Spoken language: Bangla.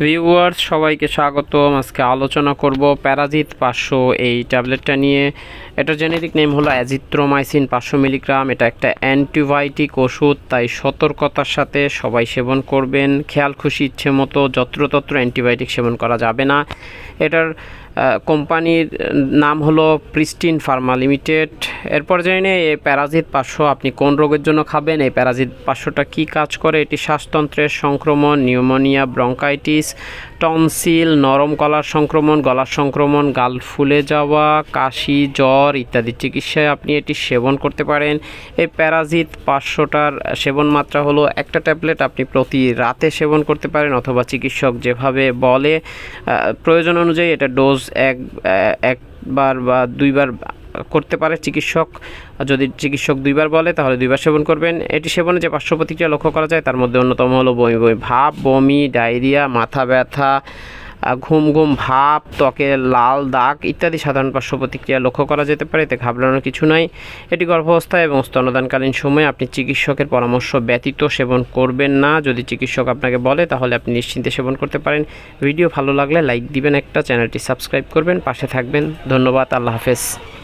ভিউয়ার্স সবাইকে স্বাগতম। আজকে আলোচনা করব প্যারাজিত পাঁচশো এই ট্যাবলেটটা নিয়ে। এটা জেনেরিক নেম হলো অ্যাজিথ্রোমাইসিন পাঁচশো মিলিগ্রাম। এটা একটা অ্যান্টিবায়োটিক ওষুধ, তাই সতর্কতার সাথে সবাই সেবন করবেন। খেয়াল খুশি, ইচ্ছে মতো যত্রতত্র অ্যান্টিবায়োটিক সেবন করা যাবে না। এটার কোম্পানির নাম হলো প্রিস্টিন ফার্মা লিমিটেড। এরপর জানি নিই এই প্যারাজিত পাঁচশো আপনি কোন রোগের জন্য খাবেন? এই প্যারাজিত পাঁচশোটা কী কাজ করে? এটি শ্বাসতন্ত্রের সংক্রমণ, নিউমোনিয়া, ব্রঙ্কাইটিস, টনসিল, নরম গলার সংক্রমণ গলার সংক্রমণ, গাল ফুলে যাওয়া, কাশি, জ্বর ইত্যাদি চিকিৎসায় আপনি এটি সেবন করতে পারেন। এই প্যারাজিত পাঁচশোটার সেবন মাত্রা হলো একটা ট্যাবলেট আপনি প্রতি রাতে সেবন করতে পারেন অথবা চিকিৎসক যেভাবে বলে প্রয়োজন অনুযায়ী এটা ডোজ এক একবার বা দুইবার করতে পারে চিকিৎসক। যদি চিকিৎসক দুইবার বলে, তাহলে দুইবার সেবন করবেন। এটি সেবনে যে পার্শ্ব প্রতিক্রিয়া লক্ষ্য করা যায়, তার মধ্যে অন্যতম হলো বমি বমি, ভাব, বমি, ডায়রিয়া, মাথা ব্যথা ঘুম ঘুম ভাব, ত্বকে লাল দাগ ইত্যাদি সাধারণ পার্শ্ব প্রতিক্রিয়া লক্ষ্য করা যেতে পারে, এতে ঘাবড়ানোর কিছু নাই। এটি গর্ভাবস্থা এবং স্তনদানকালীন সময়ে আপনি চিকিৎসকের পরামর্শ ব্যতীত সেবন করবেন না। যদি চিকিৎসক আপনাকে বলে, তাহলে আপনি নিশ্চিন্তে সেবন করতে পারেন। ভিডিও ভালো লাগলে লাইক দিবেন একটা, চ্যানেলটি সাবস্ক্রাইব করবেন, পাশে থাকবেন। ধন্যবাদ, আল্লাহ হাফেজ।